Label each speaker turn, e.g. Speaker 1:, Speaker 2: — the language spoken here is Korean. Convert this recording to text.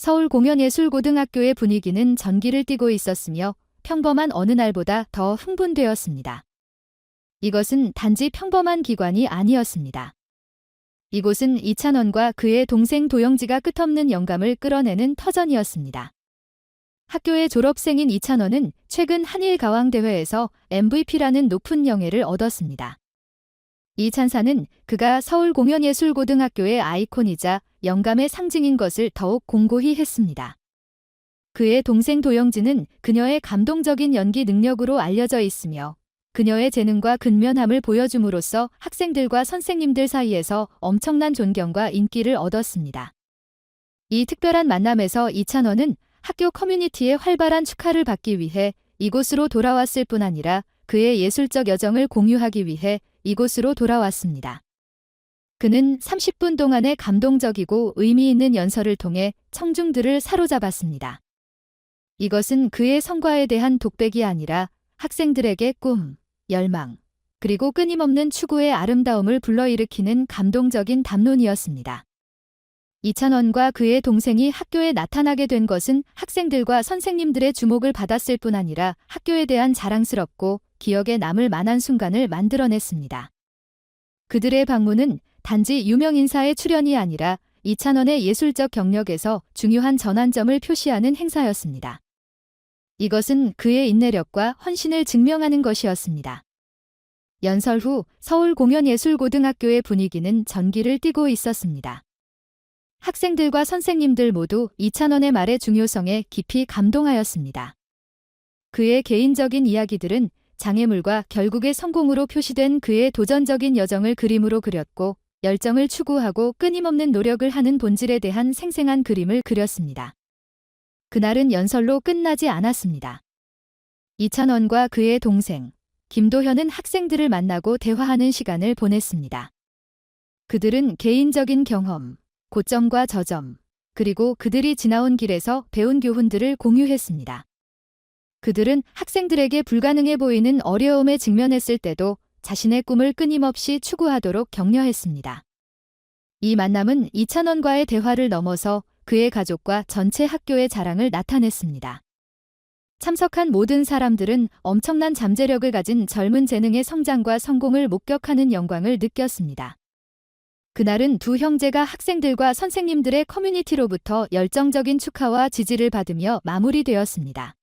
Speaker 1: 서울공연예술고등학교의 분위기는 전기를 띠고 있었으며 평범한 어느 날보다 더 흥분되었습니다. 이것은 단지 평범한 기관이 아니었습니다. 이곳은 이찬원과 그의 동생 도영지가 끝없는 영감을 끌어내는 터전이었습니다. 학교의 졸업생인 이찬원은 최근 한일 가왕 대회에서 MVP라는 높은 영예를 얻었습니다. 이 찬사는 그가 서울공연예술고등학교의 아이콘이자 영감의 상징인 것을 더욱 공고히 했습니다. 그의 동생 도영지는 그녀의 감동적인 연기 능력으로 알려져 있으며 그녀의 재능과 근면함을 보여줌으로써 학생들과 선생님들 사이에서 엄청난 존경과 인기를 얻었습니다. 이 특별한 만남에서 이찬원은 학교 커뮤니티의 활발한 축하를 받기 위해 이곳으로 돌아왔을 뿐 아니라 그의 예술적 여정을 공유하기 위해 이곳으로 돌아왔습니다. 그는 30분 동안의 감동적이고 의미 있는 연설을 통해 청중들을 사로잡았습니다. 이것은 그의 성과에 대한 독백이 아니라 학생들에게 꿈, 열망, 그리고 끊임없는 추구의 아름다움을 불러일으키는 감동적인 담론이었습니다. 이찬원과 그의 동생이 학교에 나타나게 된 것은 학생들과 선생님들의 주목을 받았을 뿐 아니라 학교에 대한 자랑스럽고 기억에 남을 만한 순간을 만들어냈습니다. 그들의 방문은 단지 유명 인사의 출연이 아니라 이찬원의 예술적 경력에서 중요한 전환점을 표시하는 행사였습니다. 이것은 그의 인내력과 헌신을 증명하는 것이었습니다. 연설 후 서울 공연예술고등학교의 분위기는 전기를 띠고 있었습니다. 학생들과 선생님들 모두 이찬원의 말의 중요성에 깊이 감동하였습니다. 그의 개인적인 이야기들은 장애물과 결국의 성공으로 표시된 그의 도전적인 여정을 그림으로 그렸고 열정을 추구하고 끊임없는 노력을 하는 본질에 대한 생생한 그림을 그렸습니다. 그날은 연설로 끝나지 않았습니다. 이찬원과 그의 동생, 김도현은 학생들을 만나고 대화하는 시간을 보냈습니다. 그들은 개인적인 경험, 고점과 저점, 그리고 그들이 지나온 길에서 배운 교훈들을 공유했습니다. 그들은 학생들에게 불가능해 보이는 어려움에 직면했을 때도 자신의 꿈을 끊임없이 추구하도록 격려했습니다. 이 만남은 이찬원과의 대화를 넘어서 그의 가족과 전체 학교의 자랑을 나타냈습니다. 참석한 모든 사람들은 엄청난 잠재력을 가진 젊은 재능의 성장과 성공을 목격하는 영광을 느꼈습니다. 그날은 두 형제가 학생들과 선생님들의 커뮤니티로부터 열정적인 축하와 지지를 받으며 마무리되었습니다.